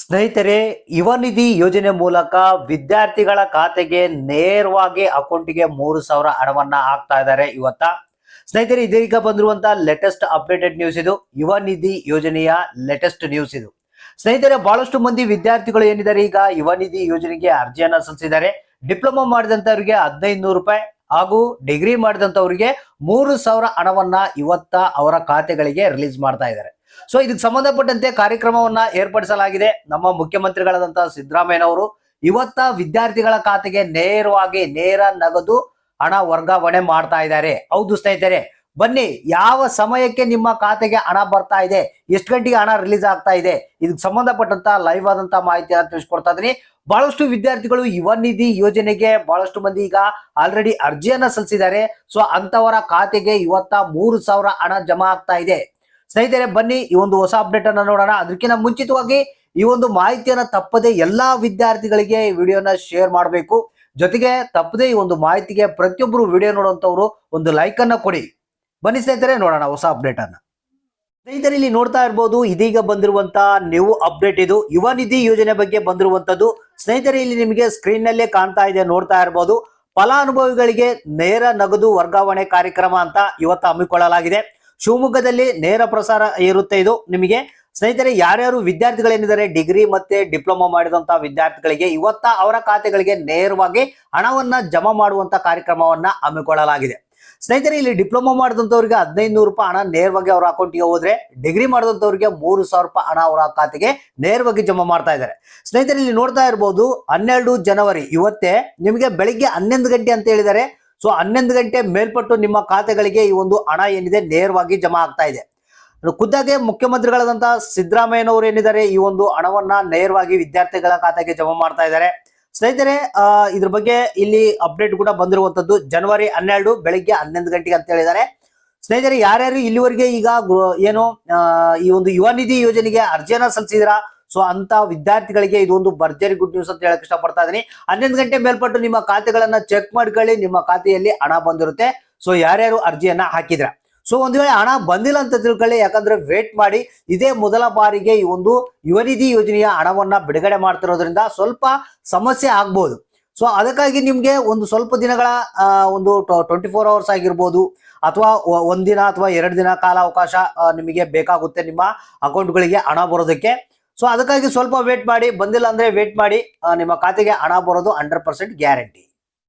ಸ್ನೇಹಿತರೆ ಯುವ ನಿಧಿ ಯೋಜನೆ ಮೂಲಕ ವಿದ್ಯಾರ್ಥಿಗಳ ಖಾತೆಗೆ ನೇರವಾಗಿ ಅಕೌಂಟಿಗೆ ಮೂರು ಸಾವಿರ ಹಣವನ್ನ ಹಾಕ್ತಾ ಇದ್ದಾರೆ ಇವತ್ತ ಸ್ನೇಹಿತರೆ, ಇದೀಗ ಬಂದಿರುವಂತ ಲೇಟೆಸ್ಟ್ ಅಪ್ಡೇಟೆಡ್ ನ್ಯೂಸ್ ಇದು. ಯುವ ನಿಧಿ ಯೋಜನೆಯ ಲೇಟೆಸ್ಟ್ ನ್ಯೂಸ್ ಇದು. ಸ್ನೇಹಿತರೆ, ಬಹಳಷ್ಟು ಮಂದಿ ವಿದ್ಯಾರ್ಥಿಗಳು ಏನಿದ್ದಾರೆ ಈಗ ಯುವ ನಿಧಿ ಯೋಜನೆಗೆ ಅರ್ಜಿಯನ್ನ ಸಲ್ಲಿಸಿದ್ದಾರೆ. ಡಿಪ್ಲೊಮಾ ಮಾಡಿದಂತವರಿಗೆ ಹದಿನೈದು ನೂರು ರೂಪಾಯಿ ಹಾಗೂ ಡಿಗ್ರಿ ಮಾಡಿದಂತವರಿಗೆ ಮೂರು ಸಾವಿರ ಹಣವನ್ನ ಇವತ್ತ ಅವರ ಖಾತೆಗಳಿಗೆ ರಿಲೀಸ್ ಮಾಡ್ತಾ ಇದ್ದಾರೆ. ಸೊ ಇದಕ್ಕೆ ಸಂಬಂಧಪಟ್ಟಂತೆ ಕಾರ್ಯಕ್ರಮವನ್ನ ಏರ್ಪಡಿಸಲಾಗಿದೆ. ನಮ್ಮ ಮುಖ್ಯಮಂತ್ರಿಗಳಾದಂತಹ ಸಿದ್ದರಾಮಯ್ಯನವರು ಇವತ್ತ ವಿದ್ಯಾರ್ಥಿಗಳ ಖಾತೆಗೆ ನೇರವಾಗಿ ನೇರ ನಗದು ಹಣ ವರ್ಗಾವಣೆ ಮಾಡ್ತಾ ಇದ್ದಾರೆ. ಹೌದು ಸ್ನೇಹಿತರೆ, ಬನ್ನಿ, ಯಾವ ಸಮಯಕ್ಕೆ ನಿಮ್ಮ ಖಾತೆಗೆ ಹಣ ಬರ್ತಾ ಇದೆ, ಎಷ್ಟು ಗಂಟೆಗೆ ಹಣ ರಿಲೀಸ್ ಆಗ್ತಾ ಇದೆ, ಇದಕ್ಕೆ ಸಂಬಂಧಪಟ್ಟಂತ ಲೈವ್ ಆದಂತ ಮಾಹಿತಿಯನ್ನು ತಿಳಿಸ್ಕೊಡ್ತಾ ಇದೀನಿ ಬಹಳಷ್ಟು ವಿದ್ಯಾರ್ಥಿಗಳು ಯುವ ನಿಧಿ ಯೋಜನೆಗೆ ಬಹಳಷ್ಟು ಮಂದಿ ಈಗ ಆಲ್ರೆಡಿ ಅರ್ಜಿಯನ್ನ ಸಲ್ಲಿಸಿದ್ದಾರೆ. ಸೊ ಅಂತವರ ಖಾತೆಗೆ ಇವತ್ತ ಮೂರು ಸಾವಿರ ಹಣ ಜಮಾ ಆಗ್ತಾ ಇದೆ. ಸ್ನೇಹಿತರೆ, ಬನ್ನಿ ಈ ಒಂದು ಹೊಸ ಅಪ್ಡೇಟ್ ಅನ್ನ ನೋಡೋಣ. ಅದಕ್ಕಿಂತ ಮುಂಚಿತವಾಗಿ ಈ ಒಂದು ಮಾಹಿತಿಯನ್ನ ತಪ್ಪದೆ ಎಲ್ಲಾ ವಿದ್ಯಾರ್ಥಿಗಳಿಗೆ ಈ ವಿಡಿಯೋನ ಶೇರ್ ಮಾಡಬೇಕು. ಜೊತೆಗೆ ತಪ್ಪದೆ ಈ ಒಂದು ಮಾಹಿತಿಗೆ ಪ್ರತಿಯೊಬ್ಬರು ವಿಡಿಯೋ ನೋಡುವಂತವ್ರು ಒಂದು ಲೈಕ್ ಅನ್ನ ಕೊಡಿ. ಬನ್ನಿ ಸ್ನೇಹಿತರೆ, ನೋಡೋಣ ಹೊಸ ಅಪ್ಡೇಟ್ ಅನ್ನ. ಸ್ನೇಹಿತರೆ, ಇಲ್ಲಿ ನೋಡ್ತಾ ಇರ್ಬೋದು, ಇದೀಗ ಬಂದಿರುವಂತ ನೀವು ಅಪ್ಡೇಟ್ ಇದು. ಯುವ ನಿಧಿ ಯೋಜನೆ ಬಗ್ಗೆ ಬಂದಿರುವಂತದ್ದು ಸ್ನೇಹಿತರೆ, ಇಲ್ಲಿ ನಿಮಗೆ ಸ್ಕ್ರೀನ್ ನಲ್ಲೇ ಕಾಣ್ತಾ ಇದೆ, ನೋಡ್ತಾ ಇರ್ಬೋದು. ಫಲಾನುಭವಿಗಳಿಗೆ ನೇರ ನಗದು ವರ್ಗಾವಣೆ ಕಾರ್ಯಕ್ರಮ ಅಂತ ಇವತ್ತು ಹಮ್ಮಿಕೊಳ್ಳಲಾಗಿದೆ. ಶಿವಮೊಗ್ಗದಲ್ಲಿ ನೇರ ಪ್ರಸಾರ ಇರುತ್ತೆ ಇದು. ನಿಮಗೆ ಸ್ನೇಹಿತರೆ, ಯಾರ್ಯಾರು ವಿದ್ಯಾರ್ಥಿಗಳೇನಿದ್ದಾರೆ, ಡಿಗ್ರಿ ಮತ್ತೆ ಡಿಪ್ಲೊಮಾ ಮಾಡಿದಂತ ವಿದ್ಯಾರ್ಥಿಗಳಿಗೆ ಇವತ್ತ ಅವರ ಖಾತೆಗಳಿಗೆ ನೇರವಾಗಿ ಹಣವನ್ನ ಜಮಾ ಮಾಡುವಂತ ಕಾರ್ಯಕ್ರಮವನ್ನ ಹಮ್ಮಿಕೊಳ್ಳಲಾಗಿದೆ. ಸ್ನೇಹಿತರೆ, ಇಲ್ಲಿ ಡಿಪ್ಲೊಮಾ ಮಾಡಿದಂಥವ್ರಿಗೆ ಹದಿನೈದು ನೂರು ರೂಪಾಯಿ ಹಣ ನೇರವಾಗಿ ಅವರ ಅಕೌಂಟಿಗೆ ಹೋದ್ರೆ, ಡಿಗ್ರಿ ಮಾಡಿದಂಥವ್ರಿಗೆ ಮೂರು ಸಾವಿರ ರೂಪಾಯಿ ಹಣ ಅವರ ಖಾತೆಗೆ ನೇರವಾಗಿ ಜಮಾ ಮಾಡ್ತಾ ಇದ್ದಾರೆ. ಸ್ನೇಹಿತರೆ, ಇಲ್ಲಿ ನೋಡ್ತಾ ಇರ್ಬೋದು, ಹನ್ನೆರಡು ಜನವರಿ ಇವತ್ತೇ ನಿಮಗೆ ಬೆಳಿಗ್ಗೆ ಹನ್ನೊಂದು ಗಂಟೆ ಅಂತ ಹೇಳಿದ್ದಾರೆ. ಸೊ ಹನ್ನೊಂದು ಗಂಟೆ ಮೇಲ್ಪಟ್ಟು ನಿಮ್ಮ ಖಾತೆಗಳಿಗೆ ಈ ಒಂದು ಹಣ ಏನಿದೆ ನೇರವಾಗಿ ಜಮಾ ಆಗ್ತಾ ಇದೆ. ಖುದ್ದಾಗೆ ಮುಖ್ಯಮಂತ್ರಿಗಳಾದಂತಹ ಸಿದ್ದರಾಮಯ್ಯನವರು ಏನಿದ್ದಾರೆ, ಈ ಒಂದು ಹಣವನ್ನ ನೇರವಾಗಿ ವಿದ್ಯಾರ್ಥಿಗಳ ಖಾತೆಗೆ ಜಮಾ ಮಾಡ್ತಾ ಇದ್ದಾರೆ. ಸ್ನೇಹಿತರೆ ಇದ್ರ ಬಗ್ಗೆ ಇಲ್ಲಿ ಅಪ್ಡೇಟ್ ಕೂಡ ಬಂದಿರುವಂತದ್ದು ಜನವರಿ ಹನ್ನೆರಡು ಬೆಳಿಗ್ಗೆ ಹನ್ನೊಂದು ಗಂಟೆಗೆ ಅಂತ ಹೇಳಿದ್ದಾರೆ. ಸ್ನೇಹಿತರೆ, ಯಾರ್ಯಾರು ಇಲ್ಲಿವರೆಗೆ ಈಗ ಏನು ಈ ಒಂದು ಯುವ ನಿಧಿ ಯೋಜನೆಗೆ ಅರ್ಜಿಯನ್ನ ಸಲ್ಲಿಸಿದ್ರ ಸೊ ಅಂತ ವಿದ್ಯಾರ್ಥಿಗಳಿಗೆ ಇದೊಂದು ಭರ್ಜರಿ ಗುಡ್ ನ್ಯೂಸ್ ಅಂತ ಹೇಳಕ್ ಇಷ್ಟಪಡ್ತಾ ಇದೀನಿ. ಹನ್ನೊಂದು ಗಂಟೆ ಮೇಲ್ಪಟ್ಟು ನಿಮ್ಮ ಖಾತೆಗಳನ್ನ ಚೆಕ್ ಮಾಡ್ಕೊಳ್ಳಿ, ನಿಮ್ಮ ಖಾತೆಯಲ್ಲಿ ಹಣ ಬಂದಿರುತ್ತೆ. ಸೊ ಯಾರ್ಯಾರು ಅರ್ಜಿಯನ್ನ ಹಾಕಿದ್ರ? ಸೊ ಒಂದ್ ವೇಳೆ ಹಣ ಬಂದಿಲ್ಲ ಅಂತ ತಿಳ್ಕೊಳ್ಳಿ, ಯಾಕಂದ್ರೆ ವೇಟ್ ಮಾಡಿ ಇದೇ ಮೊದಲ ಬಾರಿಗೆ ಈ ಒಂದು ಯುವನಿಧಿ ಯೋಜನೆಯ ಹಣವನ್ನ ಬಿಡುಗಡೆ ಮಾಡ್ತಿರೋದ್ರಿಂದ ಸ್ವಲ್ಪ ಸಮಸ್ಯೆ ಆಗ್ಬೋದು. ಸೊ ಅದಕ್ಕಾಗಿ ನಿಮ್ಗೆ ಒಂದು ಸ್ವಲ್ಪ ದಿನಗಳ ಒಂದು ಟ್ವೆಂಟಿ ಫೋರ್ ಅವರ್ಸ್ ಆಗಿರ್ಬೋದು, ಅಥವಾ ಒಂದಿನ ಅಥವಾ ಎರಡು ದಿನ ಕಾಲಾವಕಾಶ ಅವಕಾಶ ನಿಮಗೆ ಬೇಕಾಗುತ್ತೆ ನಿಮ್ಮ ಅಕೌಂಟ್ಗಳಿಗೆ ಹಣ ಬರೋದಕ್ಕೆ. ಸೊ ಅದಕ್ಕಾಗಿ ಸ್ವಲ್ಪ ವೇಟ್ ಮಾಡಿ, ಬಂದಿಲ್ಲ ಅಂದ್ರೆ ವೇಟ್ ಮಾಡಿ ನಿಮ್ಮ ಖಾತೆಗೆ ಹಣ ಬರೋದು ಹಂಡ್ರೆಡ್ ಪರ್ಸೆಂಟ್ ಗ್ಯಾರಂಟಿ